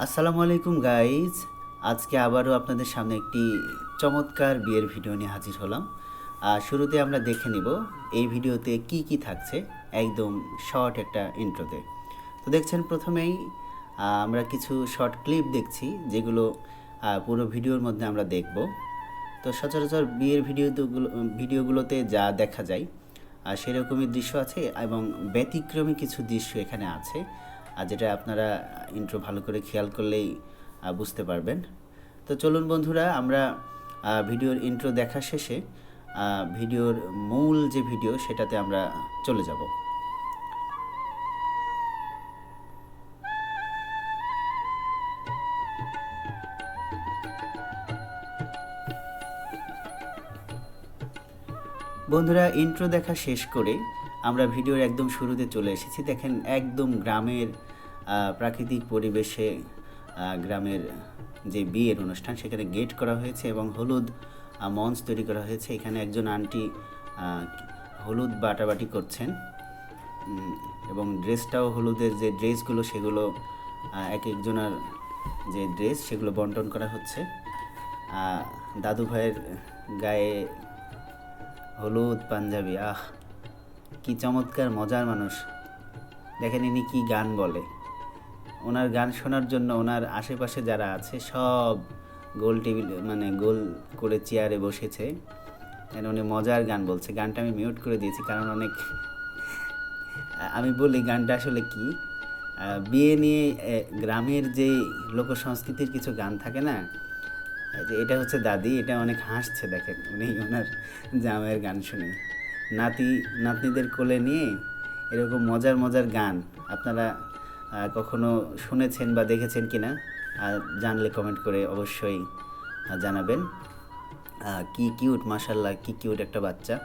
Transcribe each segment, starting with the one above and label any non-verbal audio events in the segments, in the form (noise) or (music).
আসসালামু আলাইকুম গাইজ আজকে আবারও আপনাদের সামনে একটি চমৎকার বিয়ের ভিডিও নিয়ে হাজির হলাম। আর শুরুতে আমরা দেখে নিব এই ভিডিওতে কি কি থাকছে একদম শর্ট একটা ইন্ট্রোতে তো দেখছেন প্রথমেই আমরা কিছু শর্ট ক্লিপ দেখছি, যেগুলো পুরো ভিডিওর মধ্যে আমরা দেখব। তো সচরাচর বিয়ের ভিডিওগুলো ভিডিওগুলোতে যা দেখা যায় সেরকমই দৃশ্য আছে এবং ব্যতিক্রমী কিছু দৃশ্য এখানে আছে। আর যেটা আপনারা ইন্ট্রো ভালো করে খেয়াল করলেই বুঝতে পারবেন। তো চলুন বন্ধুরা, আমরা ভিডিওর ইন্ট্রো দেখা শেষে ভিডিওর মূল যে ভিডিও সেটাতে আমরা চলে যাব। বন্ধুরা ইন্ট্রো দেখা শেষ করে আমরা ভিডিওর একদম শুরুতে চলে এসেছি। দেখেন, একদম গ্রামের প্রাকৃতিক পরিবেশে গ্রামের যে বিয়ের অনুষ্ঠান, সেখানে গেট করা হয়েছে এবং হলুদ মঞ্চ তৈরি করা হয়েছে। এখানে একজন আন্টি হলুদ বাটাবাটি করছেন। এবং ড্রেসটাও হলুদের যে ড্রেসগুলো, সেগুলো এক একজনের যে ড্রেস, সেগুলো বন্টন করা হচ্ছে। দাদু ভাইয়ের গায়ে হলুদ পাঞ্জাবি, আহ! কি চমৎকার মজার মানুষ। দেখেন ইনি কি গান বলে। ওনার গান শোনার জন্য ওনার আশেপাশে যারা আছে, সব গোল টেবিল মানে গোল করে চেয়ারে বসেছে। উনি মজার গান বলছে। গানটা আমি মিউট করে দিয়েছি কারণ অনেক, আমি বলি গানটা আসলে কি? বিয়ে নিয়ে গ্রামের যে লোক সংস্কৃতির কিছু গান থাকে না এটা হচ্ছে দাদি, এটা অনেক হাসছে দেখেন। উনি ওনার জামাইয়ের গান শুনে। নাতি, নাতনিদের কোলে নিয়ে এরকম মজার মজার গান আপনারা কখনো শুনেছেন বা দেখেছেন কিনা আর জানলে কমেন্ট করে অবশ্যই জানাবেন। কি কিউট মাশাল্লাহ কি কিউট একটা বাচ্চা।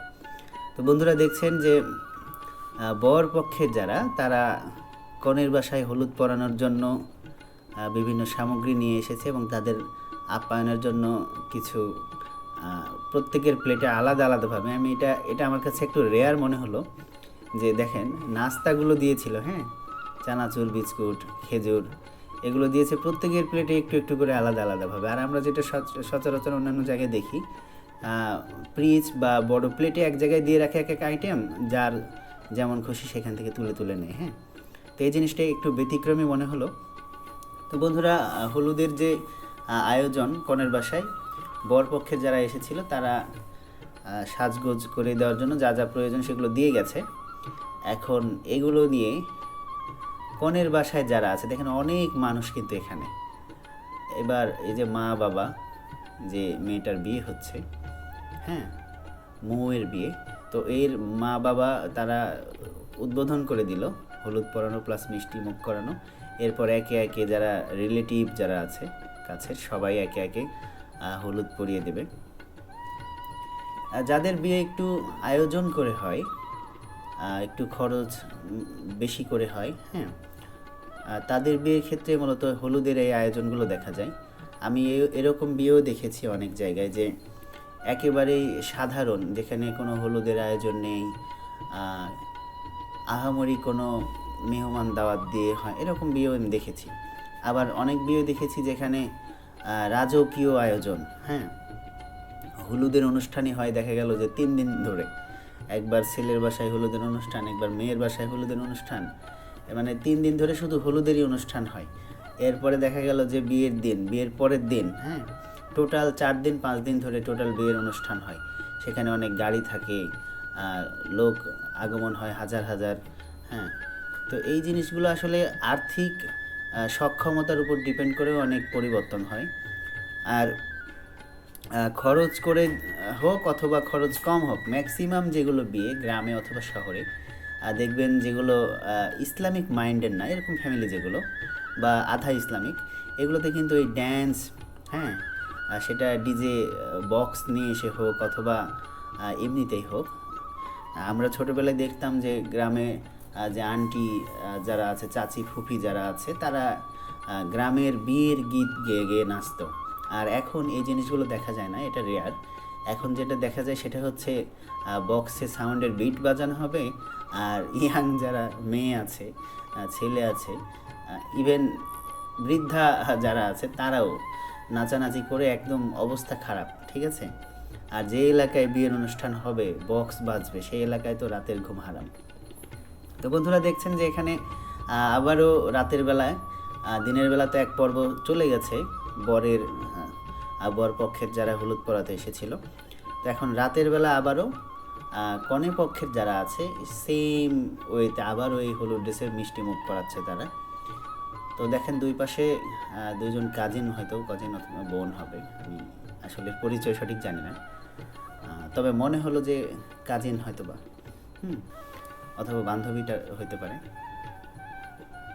তো বন্ধুরা দেখছেন যে বর পক্ষের যারা, তারা কনের বাসায় হলুদ পরানোর জন্য বিভিন্ন সামগ্রী নিয়ে এসেছে এবং তাদের আপ্যায়নের জন্য কিছু প্রত্যেকের প্লেটে আলাদা আলাদাভাবে। আমি এটা এটা আমার কাছে একটু রেয়ার মনে হলো যে দেখেন, নাস্তাগুলো দিয়েছিল হ্যাঁ? চানাচুর, বিস্কুট, খেজুর, এগুলো দিয়েছে প্রত্যেকের প্লেটে একটু একটু করে আলাদা আলাদাভাবে। আর আমরা যেটা সচ- সচরাচর অন্যান্য জায়গায় দেখি ফ্রিজ বা বড় প্লেটে এক জায়গায় দিয়ে রাখে এক এক আইটেম যার যেমন খুশি সেখান থেকে তুলে তুলে নেয় হ্যাঁ? তো এই জিনিসটা একটু ব্যতিক্রমী মনে হলো। তো বন্ধুরা হলুদের যে আয়োজন কনের বাসায় বরপক্ষের যারা এসেছিল, তারা সাজগোজ করে দেওয়ার জন্য যা যা প্রয়োজন সেগুলো দিয়ে গেছে। এখন এগুলো নিয়ে কনের বাসায় যারা আছে, দেখেন অনেক মানুষ কিন্তু এখানে। এবার এই যে মা বাবা, যে মেয়েটার বিয়ে হচ্ছে হ্যাঁ মৌয়ের বিয়ে, তো এর মা বাবা তারা উদ্বোধন করে দিল, হলুদ পরানো প্লাস মিষ্টি মুখ করানো। এরপর একে একে যারা রিলেটিভ যারা আছে, কাছের, সবাই একে একে হলুদ পরিয়ে দেবে। যাদের বিয়ে একটু আয়োজন করে হয় একটু খরচ বেশি করে হয় হ্যাঁ তাদের বিয়ের ক্ষেত্রে মূলত হলুদের এই আয়োজনগুলো দেখা যায়। আমি এরকম বিয়েও দেখেছি অনেক জায়গায় যে একেবারেই সাধারণ, যেখানে কোনো হলুদের আয়োজন নেই আহামরি কোনো মেহমান দাওয়াত দিয়ে হয়, এরকম বিয়েও আমি দেখেছি। আবার অনেক বিয়ে দেখেছি যেখানে রাজকীয় আয়োজন হ্যাঁ? হলুদের অনুষ্ঠানই হয়, দেখা গেল যে তিন দিন ধরে। একবার ছেলের বাসায় হলুদের অনুষ্ঠান, একবার মেয়ের বাসায় হলুদের অনুষ্ঠান। মানে তিন দিন ধরে শুধু হলুদেরই অনুষ্ঠান হয়। এরপরে দেখা গেল যে বিয়ের দিন, বিয়ের পরের দিন হ্যাঁ? টোটাল চার দিন, পাঁচ দিন ধরে টোটাল বিয়ের অনুষ্ঠান হয়। সেখানে অনেক গাড়ি থাকে লোক আগমন হয় হাজার হাজার হ্যাঁ? তো এই জিনিসগুলো আসলে আর্থিক সক্ষমতার উপর ডিপেন্ড করেও অনেক পরিবর্তন হয়। আর খরচ করে হোক অথবা খরচ কম হোক ম্যাক্সিমাম যেগুলো বিয়ে, গ্রামে অথবা শহরে দেখবেন যেগুলো ইসলামিক মাইন্ডের না, এরকম ফ্যামিলি যেগুলো, বা আধা ইসলামিক, এগুলোতে কিন্তু এই ড্যান্স হ্যাঁ সেটা ডিজে বক্স নিয়ে এসে হোক অথবা এমনিতেই হোক। আমরা ছোটোবেলায় দেখতাম যে গ্রামে যে আন্টি যারা আছে, চাচি, ফুফি যারা আছে, তারা গ্রামের বিয়ের গীত গেয়ে গেয়ে নাচতো। আর এখন এই জিনিসগুলো দেখা যায় না, এটা রেয়ার এখন যেটা দেখা যায় সেটা হচ্ছে বক্সে সাউন্ডের বিট বাজানো হবে, আর ইয়াং যারা মেয়ে আছে ছেলে আছে ইভেন বৃদ্ধা যারা আছে, তারাও নাচানাচি করে একদম অবস্থা খারাপ, ঠিক আছে? আর যে এলাকায় বিয়ের অনুষ্ঠান হবে বক্স বাজবে, সেই এলাকায় তো রাতের ঘুম হারাম। তো বন্ধুরা দেখছেন যে এখানে আবারও রাতের বেলায় দিনের বেলা তো এক পর্ব চলে গেছে বরের বর পক্ষের যারা হলুদ পরাতে এসেছিল। তো এখন রাতের বেলা আবারও কনে পক্ষের যারা আছে সেম ওয়েতে আবারও এই হলুদ ড্রেসের মিষ্টি মুখ করাচ্ছে তারা। তো দেখেন দুই পাশে আহ, দুইজন কাজিন হয়তো কাজিন অথবা বোন হবে আসলে পরিচয় সঠিক জানি না। তবে মনে হলো যে কাজিন হয়তো বা হুম অথবা বান্ধবীটা হইতে পারে।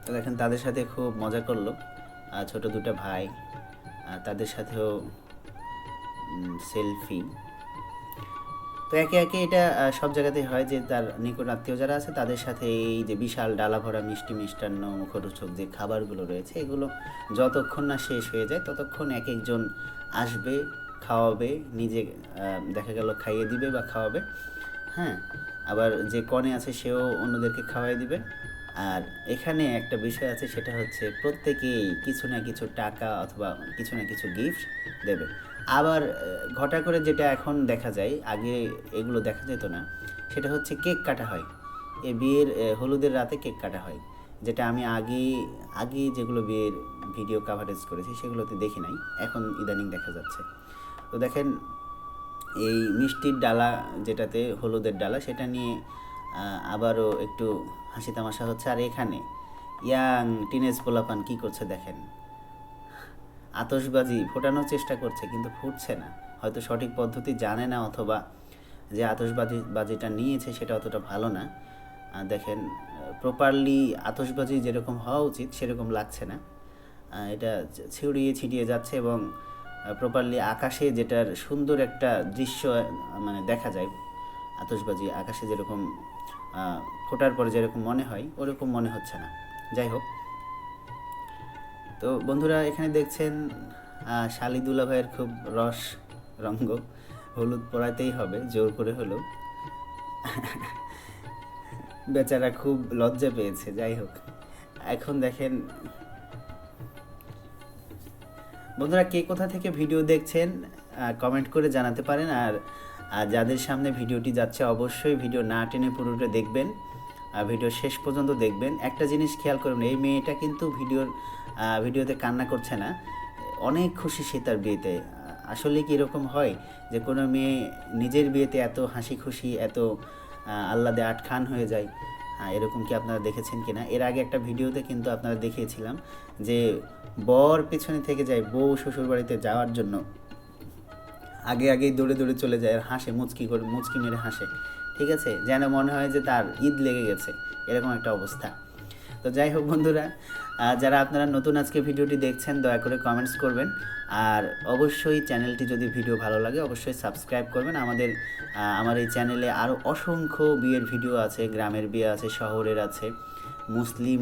তো দেখেন, তাদের সাথে খুব মজা করল। আর ছোট দুটো ভাই, আর তাদের সাথেও সেলফি তো একে একে এটা সব জায়গাতেই হয় যে তার নিকট আত্মীয় যারা আছে, তাদের সাথে এই যে বিশাল ডালা ভরা, মিষ্টি মিষ্টান্ন, মুখরোচক যে খাবারগুলো রয়েছে, এগুলো যতক্ষণ না শেষ হয়ে যায়, ততক্ষণ এক একজন আসবে, খাওয়াবে, নিজে দেখা গেল খাইয়ে দিবে বা খাওয়াবে। হ্যাঁ আবার যে কনে আছে সেও অন্যদেরকে খাওয়াই দিবে। আর এখানে একটা বিষয় আছে, সেটা হচ্ছে প্রত্যেকেই কিছু না কিছু টাকা অথবা কিছু না কিছু গিফট দেবে। আবার ঘটা করে যেটা এখন দেখা যায়, আগে এগুলো দেখা যেত না, সেটা হচ্ছে কেক কাটা হয়। এ বিয়ের হলুদের রাতে কেক কাটা হয়। যেটা আমি আগে আগে যেগুলো বিয়ের ভিডিও কাভারেজ করেছি, সেগুলোতে দেখি নাই। এখন ইদানিং দেখা যাচ্ছে। তো দেখেন এই মিষ্টির ডালা যেটাতে হলুদের ডালা, সেটা নিয়ে আবারও একটু হাসি তামাশা হচ্ছে। আর এখানে, ইয়াং টিনেজ পোলাপান কি করছে দেখেন? আতসবাজি ফোটানোর চেষ্টা করছে, কিন্তু ফুটছে না। হয়তো সঠিক পদ্ধতি জানে না, অথবা যে আতশবাজি, বাজিটা নিয়েছে সেটা অতটা ভালো না। দেখেন, প্রপারলি আতসবাজি যেরকম হওয়া উচিত, সেরকম লাগছে না। এটা ছিড়িয়ে ছিটিয়ে যাচ্ছে এবং প্রপারলি আকাশে যেটার সুন্দর একটা দৃশ্য মানে দেখা যায়, আতশবাজি আকাশে যেরকম ফোটার পরে যেরকম মনে হয়, ওরকম মনে হচ্ছে না। যাই হোক। তো বন্ধুরা, এখানে দেখছেন শালিদুল্লা ভাইয়ের খুব রস রঙ্গ। হলুদ পরাতেই হবে, জোর করে হলো বেচারা খুব লজ্জা পেয়েছে, যাই হোক। এখন দেখেন বন্ধুরা কে কোথা থেকে ভিডিও দেখছেন কমেন্ট করে জানাতে পারেন। আর যাদের সামনে ভিডিওটি যাচ্ছে অবশ্যই ভিডিও না টেনে পুরোটা দেখবেন ভিডিও শেষ পর্যন্ত দেখবেন। একটা জিনিস খেয়াল করবেন এই মেয়েটা কিন্তু ভিডিওর ভিডিওতে কান্না করছে না। অনেক খুশি সে তার বিয়েতে। আসলে কি এরকম হয় যে কোনো মেয়ে নিজের বিয়েতে এত হাসি খুশি এত আহ, আহ্লাদে আটখান হয়ে যায়? এরকম কি আপনারা দেখেছেন কি না এর আগে একটা ভিডিওতে কিন্তু আপনারা দেখিয়েছিলাম যে বর পেছনে থেকে যায় বউ শ্বশুর বাড়িতে যাওয়ার জন্য। আগে আগেই দৌড়ে দৌড়ে চলে যায় আর হাসে, মুচকি করে, মুচকি মেরে হাসে। ঠিক আছে? যেন মনে হয় যে তার ঈদ লেগে গেছে। এরকম একটা অবস্থা। তো যাই হোক বন্ধুরা যারা আপনারা নতুন আজকে ভিডিওটি দেখছেন, দয়া করে কমেন্টস করবেন। আর অবশ্যই চ্যানেলটি যদি ভিডিও ভালো লাগে, অবশ্যই সাবস্ক্রাইব করবেন। আমাদের আমার এই চ্যানেলে আরও অসংখ্য বিয়ের ভিডিও আছে, গ্রামের বিয়ে আছে, শহরের আছে, মুসলিম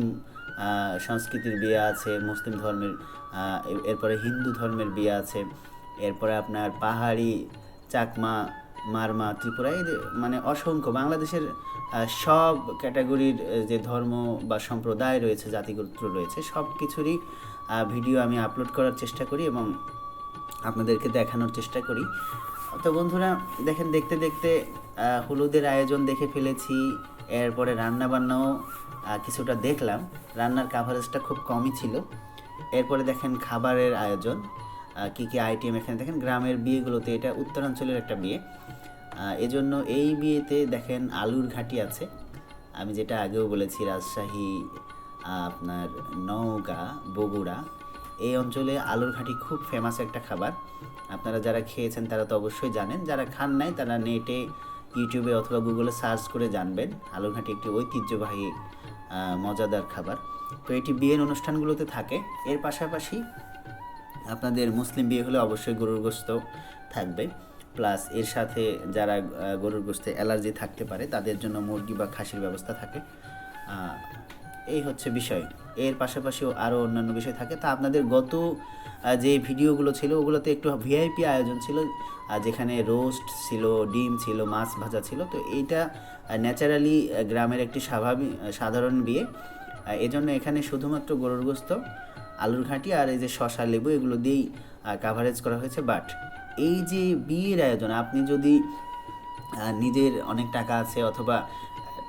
সংস্কৃতির বিয়ে আছে, মুসলিম ধর্মের এরপরে হিন্দু ধর্মের বিয়ে আছে, এরপরে আপনার পাহাড়ি চাকমা মারমা, ত্রিপুরা, এই মানে অসংখ্য বাংলাদেশের সব ক্যাটাগরির যে ধর্ম বা সম্প্রদায় রয়েছে জাতিগোত্র রয়েছে, সব কিছুরই ভিডিও আমি আপলোড করার চেষ্টা করি এবং আপনাদেরকে দেখানোর চেষ্টা করি। তো বন্ধুরা, দেখেন, দেখতে দেখতে হলুদের আয়োজন দেখে ফেলেছি, এরপরে রান্নাবান্নাও কিছুটা দেখলাম। রান্নার কাভারেজটা খুব কমই ছিল। এরপরে দেখেন, খাবারের আয়োজন। কি কী আইটেম এখানে দেখেন? গ্রামের বিয়েগুলোতে এটা উত্তরাঞ্চলের একটা বিয়ে। এজন্য এই বিয়েতে দেখেন আলুর ঘাটি আছে। আমি যেটা আগেও বলেছি, রাজশাহী, আপনার নওগাঁ, বগুড়া। এই অঞ্চলে আলুর ঘাটি খুব ফেমাস একটা খাবার। আপনারা যারা খেয়েছেন, তারা তো অবশ্যই জানেন। যারা খান নাই, তারা নেটে ইউটিউবে অথবা গুগলে সার্চ করে জানবেন। আলুর ঘাটি একটি ঐতিহ্যবাহী মজাদার খাবার। তো এটি বিয়ের অনুষ্ঠানগুলোতে থাকে। এর পাশাপাশি আপনাদের মুসলিম বিয়ে হলে অবশ্যই গরুর গোস্ত থাকবে। প্লাস এর সাথে যারা গরুর গোস্তে অ্যালার্জি থাকতে পারে, তাদের জন্য মুরগি বা খাসির ব্যবস্থা থাকে। এই হচ্ছে বিষয়। এর পাশাপাশিও আরও অন্যান্য বিষয় থাকে। তা আপনাদের গত যে ভিডিওগুলো ছিল, ওগুলোতে একটু ভিআইপি আয়োজন ছিল। যেখানে রোস্ট ছিল, ডিম ছিল, মাছ ভাজা ছিল। তো এইটা ন্যাচারালি গ্রামের একটি স্বাভাবিক সাধারণ বিয়ে। এজন্য এখানে শুধুমাত্র গরুর গোস্ত আলুর ঘাঁটি আর এই যে শশা লেবু এগুলো দিয়েই কাভারেজ করা হয়েছে। বাট এই যে বিয়ের আয়োজন, আপনি যদি নিজের অনেক টাকা আছে অথবা,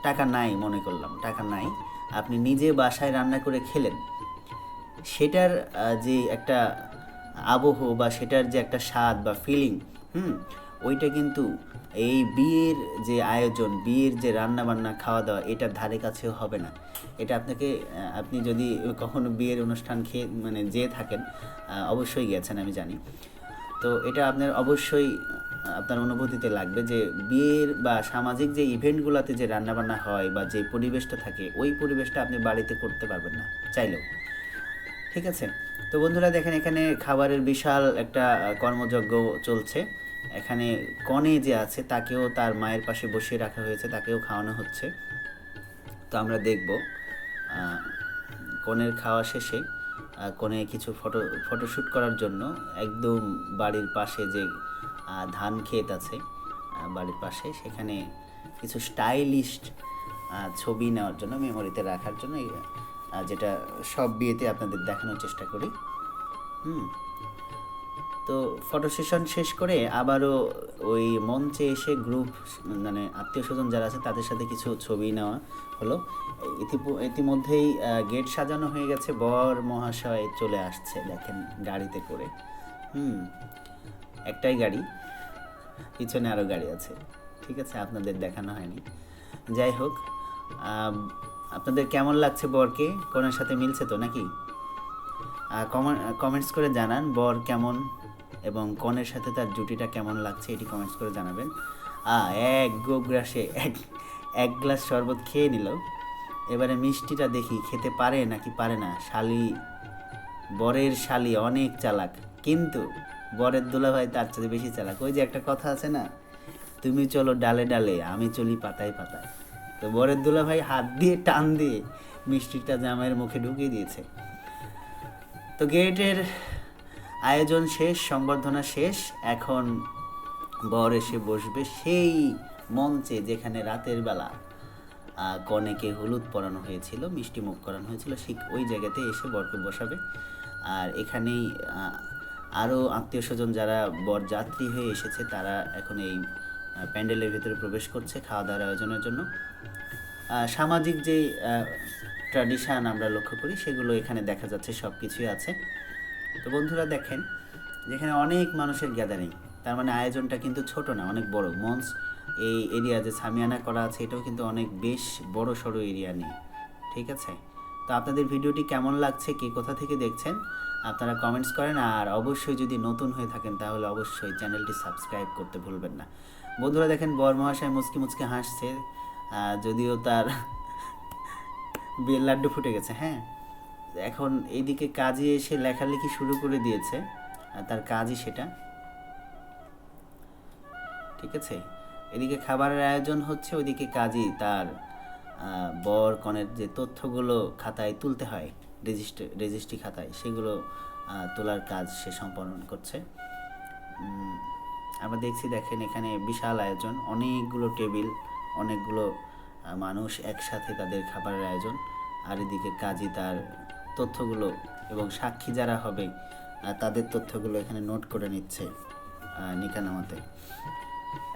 টাকা নাই মনে করলাম, টাকা নাই, আপনি নিজে বাসায় রান্না করে খেলেন, সেটার যে একটা আবহ বা সেটার যে একটা স্বাদ বা ফিলিং হুম ওইটা কিন্তু এই বিয়ের যে আয়োজন, বিয়ের যে রান্না বান্না খাওয়া দাওয়া এটার ধারে কাছেও হবে না। এটা আপনাকে আপনি যদি কখনো বিয়ের অনুষ্ঠান খেয়ে মানে যেয়ে থাকেন অবশ্যই গেছেন আমি জানি। তো এটা আপনার অবশ্যই, আপনার অনুভূতিতে লাগবে যে বিয়ের বা সামাজিক যে ইভেন্টগুলোতে যে রান্নাবান্না হয় বা যে পরিবেশটা থাকে, ওই পরিবেশটা আপনি বাড়িতে করতে পারবেন না, চাইলেও। ঠিক আছে? তো বন্ধুরা, দেখেন এখানে খাবারের বিশাল একটা কর্মযজ্ঞ চলছে। এখানে কনে যে আছে, তাকেও তার মায়ের পাশে বসিয়ে রাখা হয়েছে, তাকেও খাওয়ানো হচ্ছে। তো আমরা দেখব কনের খাওয়া শেষে কনে কিছু ফটো ফটোশ্যুট করার জন্য একদম বাড়ির পাশে যে ধান ক্ষেত আছে বাড়ির পাশে, সেখানে কিছু স্টাইলিস্ট ছবি নেওয়ার জন্য, মেমোরিতে রাখার জন্য যেটা সব বিয়েতে আপনাদের দেখানোর চেষ্টা করি। হুম। তো ফটো সেশন শেষ করে আবারও ওই মঞ্চে এসে গ্রুপ মানে আত্মীয় স্বজন যারা আছে তাদের সাথে কিছু ছবি নেওয়া হলো। ইতিমধ্যেই গেট সাজানো হয়ে গেছে। বর মহাশয় চলে আসছে, দেখেন গাড়িতে করে। হুম, একটাই গাড়ি, পিছনে আরও গাড়ি আছে। ঠিক আছে, আপনাদের দেখানো হয়নি। যাই হোক আপনাদের কেমন লাগছে বরকে? কোনের সাথে মিলছে তো নাকি? কমেন্টস করে জানান, বর কেমন? এবং কনের সাথে তার জুটিটা কেমন লাগছে এটি কমেন্টস করে জানাবেন। আ, এক গোগ্রাসে এক এক গ্লাস শরবত খেয়ে নিল। এবারে মিষ্টিটা দেখি, খেতে পারে নাকি পারে না? শালি, বরের শালি অনেক চালাক, কিন্তু বরের দুলাভাই তার চেয়ে বেশি চালাক। ওই যে একটা কথা আছে না, তুমি চলো ডালে ডালে, আমি চলি পাতায় পাতায়। তো বরের দুলাভাই হাত দিয়ে টান দিয়ে মিষ্টিটা জামাইয়ের মুখে ঢুকিয়ে দিয়েছে। তো গেটের আয়োজন শেষ, সংবর্ধনা শেষ, এখন বর এসে বসবে সেই মঞ্চে যেখানে রাতের বেলা কনেকে হলুদ পরানো হয়েছিল, মিষ্টি মুখ করানো হয়েছিল, ঠিক ওই জায়গাতে এসে বরকে বসাবে। আর এখানেই আরও আত্মীয় স্বজন যারা বর যাত্রী হয়ে এসেছে, তারা এখন এই প্যান্ডেলের ভিতরে প্রবেশ করছে খাওয়া দাওয়ার আয়োজনের জন্য। সামাজিক যে ট্র্যাডিশন আমরা লক্ষ্য করি, সেগুলো এখানে দেখা যাচ্ছে সব কিছুই আছে। তো বন্ধুরা দেখেন, যেখানে অনেক মানুষের গ্যাদারিং তার মানে আয়োজনটা কিন্তু ছোট না, অনেক বড়। মঞ্চ, এই এরিয়া যে সামিয়ানা করা আছে, এটাও কিন্তু অনেক বেশ বড় সড়ো এরিয়া নিয়ে, ঠিক আছে? তো আপনাদের ভিডিওটি কেমন লাগছে, কে কোথা থেকে দেখছেন, আপনারা কমেন্টস করেন, আর অবশ্যই যদি নতুন হয়ে থাকেন, তাহলে অবশ্যই চ্যানেলটি সাবস্ক্রাইব করতে ভুলবেন না। বন্ধুরা দেখেন বর মহাশয় মুচকি মুচকি হাসছে যদিও তার (laughs) বিয়ের লাড্ডু ফুটে গেছে হ্যাঁ? এখন এইদিকে কাজে এসে লেখালেখি শুরু করে দিয়েছে তার কাজই সেটা। ঠিক আছে? এদিকে খাবারের আয়োজন হচ্ছে, ওইদিকে কাজই তার বর কনের যে তথ্যগুলো খাতায় তুলতে হয়, রেজিস্ট্রি রেজিস্ট্রি খাতায়, সেগুলো তোলার কাজ সে সম্পাদন করছে। আমরা দেখছি, দেখেন এখানে বিশাল আয়োজন, অনেকগুলো টেবিল, অনেকগুলো মানুষ একসাথে তাদের খাবারের আয়োজন, আর এদিকে কাজী তার তথ্যগুলো এবং সাক্ষী যারা হবে তাদের তথ্যগুলো এখানে নোট করে নিচ্ছে নিকানামাতে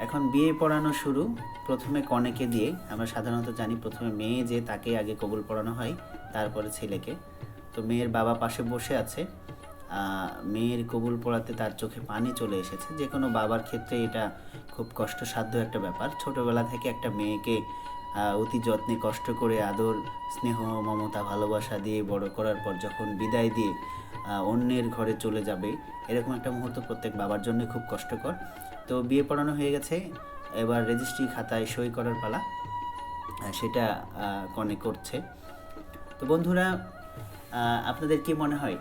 এখন বিয়ে পড়ানো শুরু, প্রথমে কনেকে দিয়ে। আমরা সাধারণত জানি প্রথমে মেয়ে যে তাকে আগে কবুল পড়ানো হয়, তারপরে ছেলেকে। তো মেয়ের বাবা পাশে বসে আছে মেয়ের কবুল পড়াতে তার চোখে পানি চলে এসেছে। যে কোনো বাবার ক্ষেত্রে এটা খুব কষ্টসাধ্য একটা ব্যাপার। ছোটবেলা থেকে একটা মেয়েকে অতি যত্নে কষ্ট করে আদর, স্নেহ, মমতা, ভালোবাসা দিয়ে বড় করার পর যখন বিদায় দিয়ে অন্যের ঘরে চলে যাবে, এরকম একটা মুহূর্ত প্রত্যেক বাবার জন্য খুব কষ্টকর। তো বিয়ে পড়ানো হয়ে গেছে, এবার রেজিস্ট্রি খাতায় সই করার পালা সেটা কনে করছে। তো বন্ধুরা আপনাদের কি মনে হয়,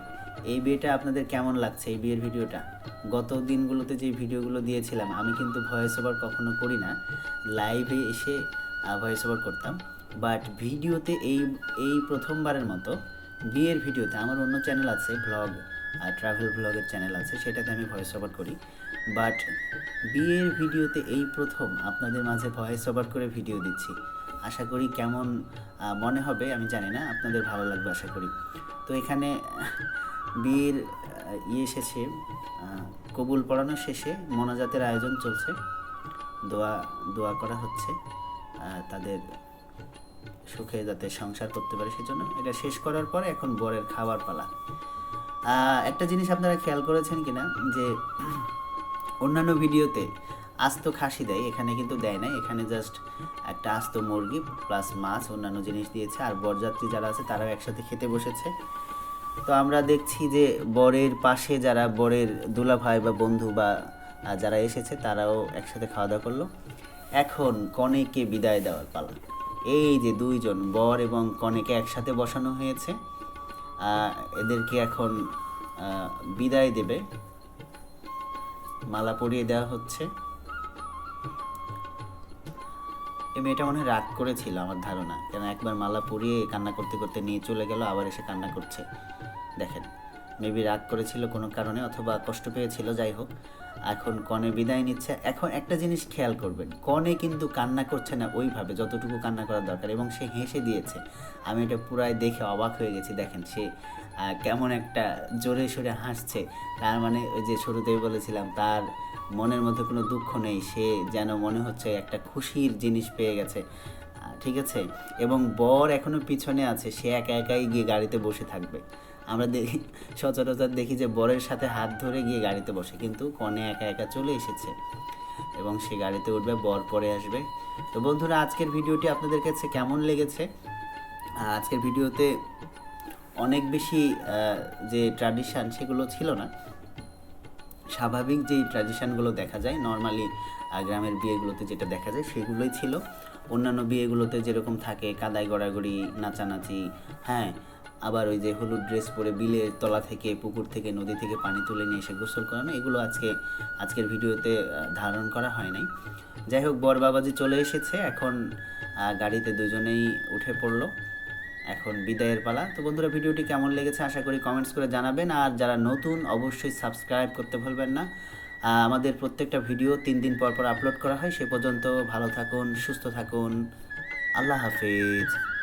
এই বিয়েটা আপনাদের কেমন লাগছে, এই বিয়ের ভিডিওটা? গত দিনগুলোতে যে ভিডিওগুলো দিয়েছিলাম, আমি কিন্তু ভয়েস ওভার কখনো করি না। লাইভে এসে ভয়েস ওভার করতাম। বাট ভিডিওতে এই এই প্রথমবারের মতো বিয়ের ভিডিওতে আমার অন্য চ্যানেল আছে ব্লগ ট্রাভেল ব্লগের চ্যানেল আছে, সেটাতে আমি ভয়েস ওভার করি। বাট বিয়ের ভিডিওতে এই প্রথম আপনাদের মাঝে ভয়েস ওভার করে ভিডিও দিচ্ছি। আশা করি কেমন মনে হবে আমি জানি না, আপনাদের ভালো লাগবে আশা করি। তো এখানে বিয়ের ইয়ে শেষে কবুল পড়ানো শেষে মোনাজাতের আয়োজন চলছে। দোয়া দোয়া করা হচ্ছে। তাদের সুখে যাতে সংসার করতে পারে, সেজন্য এটা শেষ করার পরে এখন বরের খাবার পালা। একটা জিনিস আপনারা খেয়াল করেছেন কিনা, যে অন্যান্য ভিডিওতে আস্ত খাসি দেয়, এখানে কিন্তু দেয় না এখানে জাস্ট একটা আস্ত মুরগি প্লাস মাছ, অন্যান্য জিনিস দিয়েছে, আর বরযাত্রী যারা আছে তারাও একসাথে খেতে বসেছে। তো আমরা দেখছি যে বরের পাশে যারা বরের দুলা ভাই বা বন্ধু বা যারা এসেছে, তারাও একসাথে খাওয়া দাওয়া করল। এখন কনেকে বিদায় দেওয়ার পালা। এই যে দুইজন বর এবং কনেকে একসাথে বসানো হয়েছে এদেরকে এখন বিদায় দেবে। মালা পরিয়ে দেওয়া হচ্ছে। এই মেয়েটা মনে হয় রাগ করেছিল আমার ধারণা, কেন একবার মালা পরিয়ে কান্না করতে করতে নিয়ে চলে গেল, আবার এসে কান্না করছে। দেখেন, মেবি রাগ করেছিল কোনো কারণে অথবা কষ্ট পেয়েছিল, যাই হোক। এখন কনে বিদায় নিচ্ছে। এখন একটা জিনিস খেয়াল করবেন, কনে কিন্তু কান্না করছে না ওইভাবে, যতটুকু কান্না করার দরকার, এবং সে হেসে দিয়েছে। আমি এটা পুরাই দেখে অবাক হয়ে গেছি, দেখেন সে কেমন একটা জোরে সোরে হাসছে। তার মানে ওই যে শুরুতেই বলেছিলাম, তার মনের মধ্যে কোনো দুঃখ নেই, সে যেন মনে হচ্ছে একটা খুশির জিনিস পেয়ে গেছে। ঠিক আছে? এবং বর এখনও পিছনে আছে, সে একা একাই গিয়ে গাড়িতে বসে থাকবে। আমরা দেখি, সচরাচর দেখি যে বরের সাথে হাত ধরে গিয়ে গাড়িতে বসে, কিন্তু কনে একা একা চলে এসেছে। এবং সে গাড়িতে উঠবে, বর পরে আসবে। তো বন্ধুরা, আজকের ভিডিওটি আপনাদের কাছে কেমন লেগেছে? আজকের ভিডিওতে অনেক বেশি যে ট্র্যাডিশান সেগুলো ছিল না, স্বাভাবিক যেই ট্র্যাডিশনগুলো দেখা যায় নর্মালি গ্রামের বিয়েগুলোতে যেটা দেখা যায়, সেগুলোই ছিল। অন্যান্য বিয়েগুলোতে যেরকম থাকে কাদায় গড়াগড়ি, নাচানাচি হ্যাঁ আবার ওই যে হলুদ ড্রেস পরে বিলের তলা থেকে, পুকুর থেকে, নদী থেকে পানি তুলে নিয়ে এসে গোসল করানো, এগুলো আজকে, আজকের ভিডিওতে ধারণ করা হয় নাই। যাই হোক, বর বাবাজি চলে এসেছে, এখন গাড়িতে দুজনেই উঠে পড়ল। এখন বিদায়ের পালা। তো বন্ধুরা, ভিডিওটি কেমন লেগেছে আশা করি কমেন্টস করে জানাবেন, আর যারা নতুন, অবশ্যই সাবস্ক্রাইব করতে ভুলবেন না। আমাদের প্রত্যেকটা ভিডিও তিন দিন পর পর আপলোড করা হয়। সে পর্যন্ত ভালো থাকুন, সুস্থ থাকুন। আল্লাহ হাফিজ।